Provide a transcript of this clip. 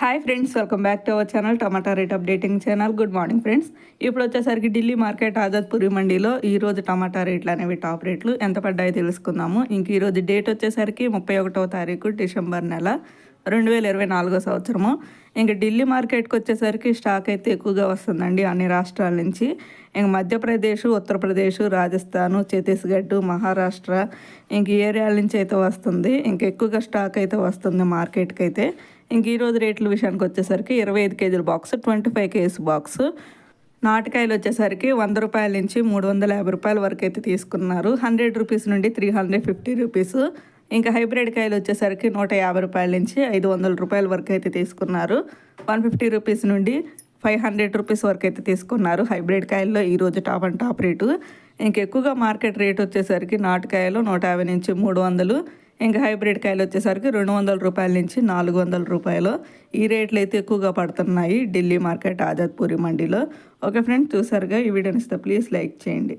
Hi friends welcome back to our channel tomato rate updating channel good morning friends ఇప్పుడు వచ్చేసరికి Delhi market Azad పురి మండీలో ఈరోజు tomato రేట్లు అనేవి టాప్ రేట్లు. ఎంత పడ్డాయో తెలుసుకుందాము. ఇంక ఈరోజు డేట్ వచ్చేసరికి ముప్పై ఒకటో తారీఖు డిసెంబర్ నెల రెండు వేల ఇరవై నాలుగో సంవత్సరము. ఇంక ఢిల్లీ మార్కెట్కి వచ్చేసరికి స్టాక్ అయితే ఎక్కువగా వస్తుందండి అన్ని రాష్ట్రాల నుంచి. ఇంక మధ్యప్రదేశ్ ఉత్తరప్రదేశ్ రాజస్థాన్ ఛత్తీస్గఢ్ మహారాష్ట్ర ఇంక ఏరియాల నుంచి అయితే వస్తుంది. ఇంక ఎక్కువగా స్టాక్ అయితే వస్తుంది మార్కెట్కి అయితే. ఇంక ఈరోజు రేట్ల విషయానికి వచ్చేసరికి ఇరవై ఐదు కేజీల box twenty five kg box. నాటకాయలు వచ్చేసరికి వంద రూపాయల నుంచి మూడు వందల యాభై రూపాయల వరకు అయితే తీసుకున్నారు. హండ్రెడ్ రూపీస్ నుండి త్రీ హండ్రెడ్ ఫిఫ్టీ రూపీస్. ఇంకా హైబ్రిడ్ కాయలు వచ్చేసరికి నూట యాభై రూపాయల నుంచి ఐదు వందల రూపాయల వరకు అయితే తీసుకున్నారు. వన్ ఫిఫ్టీ రూపీస్ నుండి ఫైవ్ హండ్రెడ్ రూపీస్ వరకు అయితే తీసుకున్నారు హైబ్రిడ్ కాయల్లో ఈరోజు టాప్ అండ్ టాప్ రేటు. ఇంకెక్కువగా మార్కెట్ రేట్ వచ్చేసరికి నాటుకాయలు నూట యాభై నుంచి మూడు వందలు ఇంకా హైబ్రిడ్ కాయలు వచ్చేసరికి రెండు వందల రూపాయల నుంచి నాలుగు వందల రూపాయలు. ఈ రేట్లు అయితే ఎక్కువగా పడుతున్నాయి ఢిల్లీ మార్కెట్ ఆజాద్పూరి మండీలో. ఓకే ఫ్రెండ్స్ చూసారుగా ఈ వీడియోని ఇస్తే ప్లీజ్ లైక్ చేయండి.